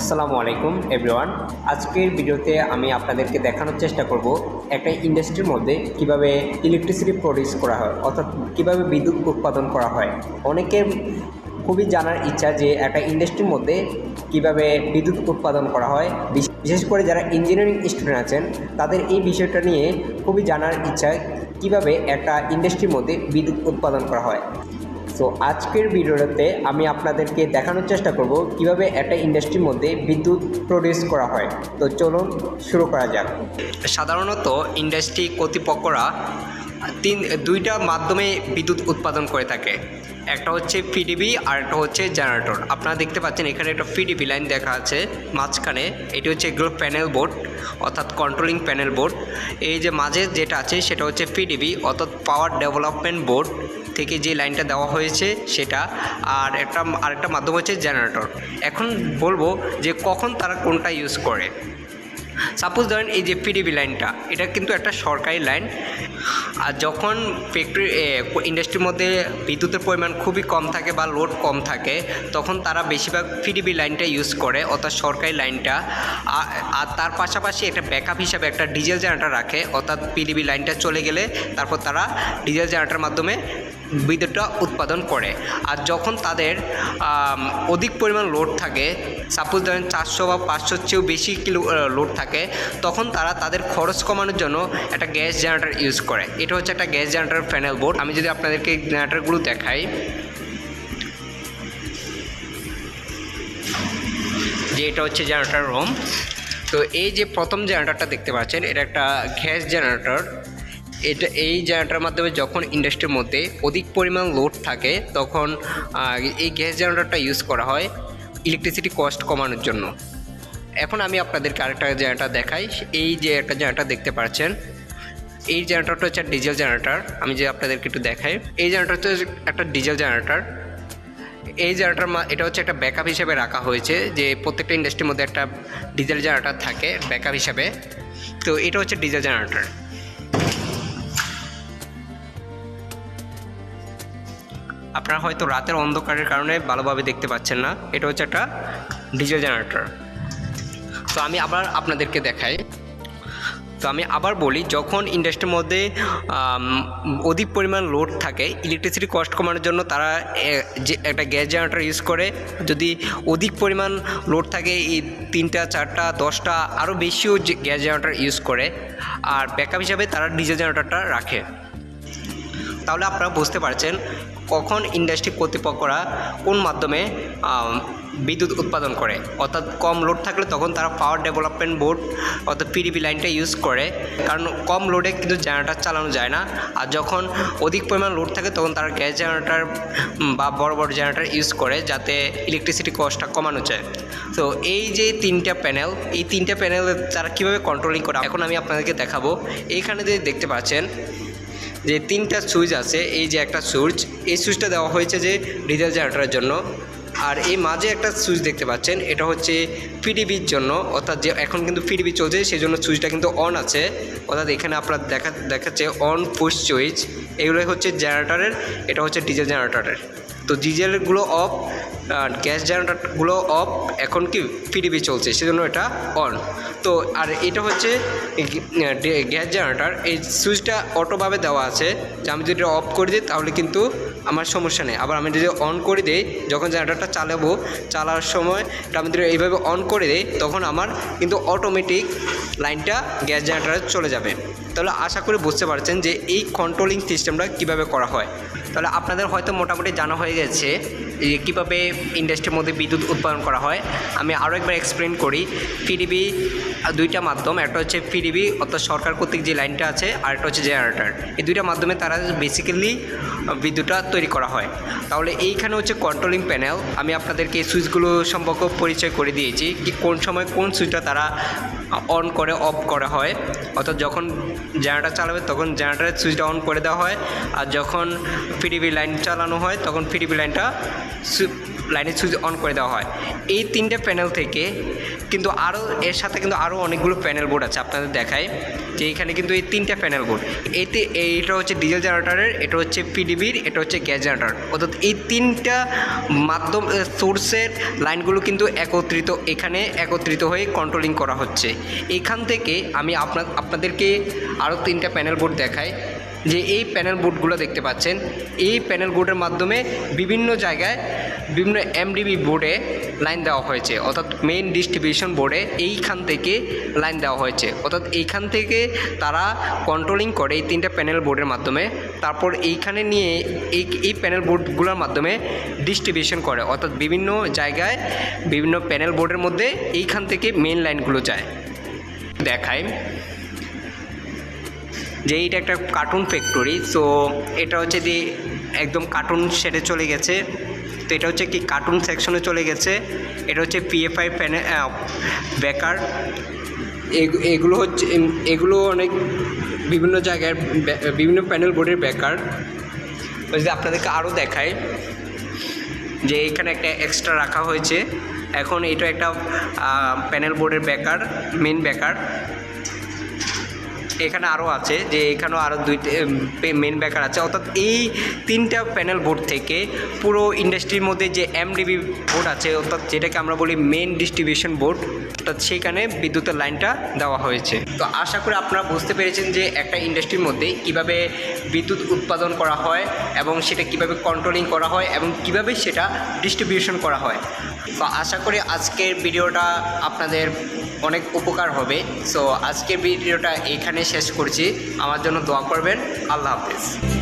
আসসালামু আলাইকুম এভরিওয়ান আজকের ভিডিওতে আমি আপনাদেরকে দেখানোর চেষ্টা করব একটা ইন্ডাস্ট্রির মধ্যে কীভাবে ইলেকট্রিসিটি প্রডিউস করা হয়, অর্থাৎ কীভাবে বিদ্যুৎ উৎপাদন করা হয়। অনেকের খুবই জানার ইচ্ছা যে একটা ইন্ডাস্ট্রির মধ্যে কীভাবে বিদ্যুৎ উৎপাদন করা হয়। বিশেষ করে যারা ইঞ্জিনিয়ারিং স্টুডেন্ট আছেন, তাদের এই বিষয়টা নিয়ে খুবই জানার ইচ্ছা কীভাবে একটা ইন্ডাস্ট্রির মধ্যে বিদ্যুৎ উৎপাদন করা হয়। সো আজকের ভিডিওতে আমি আপনাদেরকে দেখানোর চেষ্টা করব কীভাবে একটা ইন্ডাস্ট্রির মধ্যে বিদ্যুৎ প্রডিউস করা হয়। তো চলুন শুরু করা যাক। সাধারণত ইন্ডাস্ট্রি কর্তৃপক্ষরা তিন, দুইটা মাধ্যমে বিদ্যুৎ উৎপাদন করে থাকে। একটা হচ্ছে পিডিবি আর একটা হচ্ছে জেনারেটর আপনারা দেখতে পাচ্ছেন এখানে একটা পিডিবি লাইন দেখা আছে। মাঝখানে এটি হচ্ছে এগুলো প্যানেল বোর্ড অর্থাৎ কন্ট্রোলিং প্যানেল বোর্ড এই যে মাঝে যেটা আছে সেটা হচ্ছে পিডিবি অর্থাৎ পাওয়ার ডেভেলপমেন্ট বোর্ড থেকে যে লাইনটা দেওয়া হয়েছে সেটা, আর একটা, আরেকটা মাধ্যম হচ্ছে জেনারেটর। এখন বলব যে কখন তারা কোনটা ইউজ করে। সাপোজ ধরেন এই যে পিডিবি লাইনটা, এটা কিন্তু একটা সরকারি লাইন। আর যখন ফ্যাক্টরি ইন্ডাস্ট্রির মধ্যে বিদ্যুতের পরিমাণ খুবই কম থাকে বা লোড কম থাকে, তখন তারা বেশিরভাগ পিডিবি লাইনটা ইউজ করে, অর্থাৎ সরকারি লাইনটা। আর তার পাশাপাশি একটা ব্যাকআপ হিসাবে একটা ডিজেল জেনারেটর রাখে, অর্থাৎ পিডিবি লাইনটা চলে গেলে তারপর তারা ডিজেল জেনারেটার মাধ্যমে বিদ্যুৎটা উৎপাদন করে। আর যখন তাদের অধিক পরিমাণ লোড থাকে সাপোজ ধরেন চারশো বা পাঁচশোর চেয়েও বেশি কিলো লোড থাকে, তখন তারা তাদের খরচ কমানোর জন্য একটা গ্যাস জেনারেটর ইউজ করে। এটা হচ্ছে একটা গ্যাস জেনারেটর প্যানেল বোর্ড আমি যদি আপনাদেরকে জেনারেটরগুলো দেখাই। যে এটা হচ্ছে জেনারেটর রুম তো এই যে প্রথম জেনারেটরটা দেখতে পাচ্ছেন, এটা একটা গ্যাস জেনারেটর এটা এই জেনারেটরের মাধ্যমে যখন ইন্ডাস্ট্রির মধ্যে অধিক পরিমাণ লোড থাকে, তখন এই গ্যাস জেনারেটরটা ইউজ করা হয় ইলেকট্রিসিটি কস্ট কমানোর জন্য। এখন আমি আপনাদেরকে আরেকটা জেনারেটর দেখাই। এই যে একটা জেনারেটর দেখতে পাচ্ছেন, এই জেনারেটরটা হচ্ছে ডিজেল জেনারেটার আমি যে আপনাদেরকে একটু দেখাই, এই জেনারেটরটা হচ্ছে একটা ডিজেল জেনারেটার এই জেনারেটর এটা হচ্ছে একটা ব্যাকআপ হিসেবে রাখা হয়েছে, যে প্রত্যেকটা ইন্ডাস্ট্রির মধ্যে একটা ডিজেল জেনারেটর থাকে ব্যাকআপ হিসাবে। তো এটা হচ্ছে ডিজেল জেনারেটর আপনারা হয়তো রাতের অন্ধকারের কারণে ভালোভাবে দেখতে পাচ্ছেন না। এটা হচ্ছে একটা ডিজেল জেনারেটর। তো আমি আবার আপনাদেরকে দেখাই। তো আমি আবার বলি, যখন ইন্ডাস্ট্রির মধ্যে অধিক পরিমাণ লোড থাকে ইলেকট্রিসিটি কস্ট কমানোর জন্য তারা যে একটা গ্যাস জেনারেটর ইউজ করে, যদি অধিক পরিমাণ লোড থাকে, এই তিনটা, চারটা, দশটা আরও বেশিও গ্যাস জেনারেটর ইউজ করে, আর ব্যাকআপ হিসাবে তারা ডিজেল জেনারেটরটা রাখে। তাহলে আপনারা বুঝতে পারছেন কখন ইন্ডাস্ট্রি কর্তৃপক্ষরা কোন মাধ্যমে বিদ্যুৎ উৎপাদন করে? অর্থাৎ কম লোড থাকলে তখন তারা পাওয়ার ডেভেলপমেন্ট বোর্ড অর্থাৎ পিডিবি লাইনটা ইউজ করে। কারণ কম লোডে কিন্তু জেনারেটার চালানো যায় না। আর যখন অধিক পরিমাণ লোড থাকে, তখন তারা গ্যাস জেনারেটার বা বড় বড় জেনারেটার ইউজ করে যাতে ইলেকট্রিসিটি কস্টটা কমানো যায়। তো এই যে তিনটা প্যানেল এই তিনটা প্যানেল তারা কীভাবে কন্ট্রোলিং করে? এখন আমি আপনাদেরকে দেখাবো। এইখানে যে দেখতে পাচ্ছেন যে তিনটা সুইচ আছে, এই যে একটা সুইচ, এই সুইচটা দেওয়া হয়েছে যে ডিজেল জেনারেটরের জন্য। আর এই মাঝে একটা সুইচ দেখতে পাচ্ছেন, এটা হচ্ছে পিডিবির জন্য, অর্থাৎ যে এখন কিন্তু পিডিবি চলছে সেই জন্য সুইচটা কিন্তু অন আছে। অর্থাৎ এখানে আপনার দেখা দেখাচ্ছে অন পুশ সুইচ, এগুলোই হচ্ছে জেনারেটরের, এটা হচ্ছে ডিজেল জেনারেটরের। তো ডিজেলগুলো অফ, আর গ্যাস জেনারেটারগুলো অফ, এখন কি পিডিবি চলছে, সেজন্য এটা অন। তো, আর এটা হচ্ছে গ্যাস জেনারেটার এই সুইচটা অটোভাবে দেওয়া আছে, যে আমি যদি অফ করে দিই, তাহলে কিন্তু আমার সমস্যা নেই। আবার আমি যদি অন করে দিই, যখন জেনারেটরটা চালাবো, চালার সময় আমি যদি এইভাবে অন করে দিই, তখন আমার কিন্তু অটোমেটিক লাইনটা গ্যাস জেনারেটরে চলে যাবে। তাহলে আশা করি বুঝতে পারছেন যে এই কন্ট্রোলিং সিস্টেমটা কীভাবে করা হয়। তাহলে আপনাদের হয়তো মোটামুটি জানা হয়ে গেছে যে কীভাবে ইন্ডাস্ট্রির মধ্যে বিদ্যুৎ উৎপাদন করা হয়। আমি আরও একবার এক্সপ্লেন করি। পিডিবি দুইটা মাধ্যম, একটা হচ্ছে পিডিবি অর্থাৎ সরকার কর্তৃক যে লাইনটা আছে, আর একটা হচ্ছে জেনারেটর এই দুইটা মাধ্যমে তারা বেসিক্যালি বিদ্যুৎটা তৈরি করা হয়। তাহলে এইখানে হচ্ছে কন্ট্রোলিং প্যানেল আমি আপনাদেরকে এই সুইচগুলো সম্পর্কে পরিচয় করে দিয়েছি কি কোন সময় কোন সুইচটা তারা অন করে অফ করা হয়। অর্থাৎ যখন জেনারেটার চালাবে, তখন জেনারেটারের সুইচটা অন করে দেওয়া হয়। আর যখন পিডিবি লাইন চালানো হয়, তখন পিডিবি লাইনটা লাইনের সুইচ অন করে দেওয়া হয়। এই তিনটে প্যানেল থেকে কিন্তু আরও এর সাথে কিন্তু আরও অনেকগুলো প্যানেল বোর্ড আছে আপনাদের দেখায় যে এখানে কিন্তু এই তিনটা প্যানেল বোর্ড। এতে, এইটা হচ্ছে ডিজেল জেনারেটারের, এটা হচ্ছে পিডিবির, এটা হচ্ছে গ্যাস জেনারেটর। অর্থাৎ এই তিনটা মাধ্যম সোর্সের লাইনগুলো কিন্তু একত্রিত, এখানে একত্রিত হয়ে কন্ট্রোলিং করা হচ্ছে। এখান থেকে আমি আপনার আপনাদেরকে আরও তিনটা প্যানেল বোর্ড দেখাই, যে এই প্যানেল বোর্ডগুলো দেখতে পাচ্ছেন। এই প্যানেল বোর্ডের মাধ্যমে বিভিন্ন জায়গায় বিভিন্ন এমডিবি বোর্ডে লাইন দেওয়া হয়েছে। অর্থাৎ মেইন ডিস্ট্রিবিউশন বোর্ডে এইখান থেকে লাইন দেওয়া হয়েছে। অর্থাৎ এইখান থেকে তারা কন্ট্রোলিং করে এই তিনটা প্যানেল বোর্ডের মাধ্যমে। তারপর এইখানে নিয়ে এই এই প্যানেল বোর্ডগুলোর মাধ্যমে ডিস্ট্রিবিউশন করে। অর্থাৎ বিভিন্ন জায়গায় বিভিন্ন প্যানেল বোর্ডের মধ্যে এইখান থেকে মেন লাইনগুলো যায়। দেখায় যে এইটা একটা কার্টুন ফ্যাক্টরি সো এটা হচ্ছে যে একদম কার্টুন সেটে চলে গেছে। এটা হচ্ছে কি কার্টুন সেকশনে চলে গেছে। এটা হচ্ছে পিএফআই প্যানে বেকার। এগুলো হচ্ছে এগুলো অনেক বিভিন্ন জায়গায় বিভিন্ন প্যানেল বোর্ডের বেকার। যদি আপনাদেরকে আরও দেখায় যে এখানে একটা এক্সট্রা রাখা হয়েছে। এখন এটা একটা প্যানেল বোর্ডের বেকার মেন বেকার। এখানে আরও আছে যে এখানেও আরও দুইটা মেন ব্যাকার আছে। অর্থাৎ এই তিনটা প্যানেল বোর্ড থেকে পুরো ইন্ডাস্ট্রির মধ্যে যে এমডিবি বোর্ড আছে, অর্থাৎ যেটাকে আমরা বলি মেন ডিস্ট্রিবিউশন বোর্ড অর্থাৎ সেখানে বিদ্যুতের লাইনটা দেওয়া হয়েছে। তো আশা করি আপনারা বুঝতে পেরেছেন যে একটা ইন্ডাস্ট্রির মধ্যে কীভাবে বিদ্যুৎ উৎপাদন করা হয় এবং সেটা কীভাবে কন্ট্রোলিং করা হয় এবং কীভাবে সেটা ডিস্ট্রিবিউশন করা হয়। তো আশা করি আজকের ভিডিওটা আপনাদের অনেক উপকার হবে। সো আজকের ভিডিওটা এখানে শেষ করছি। আমার জন্য দোয়া করবেন। আল্লাহ হাফেজ।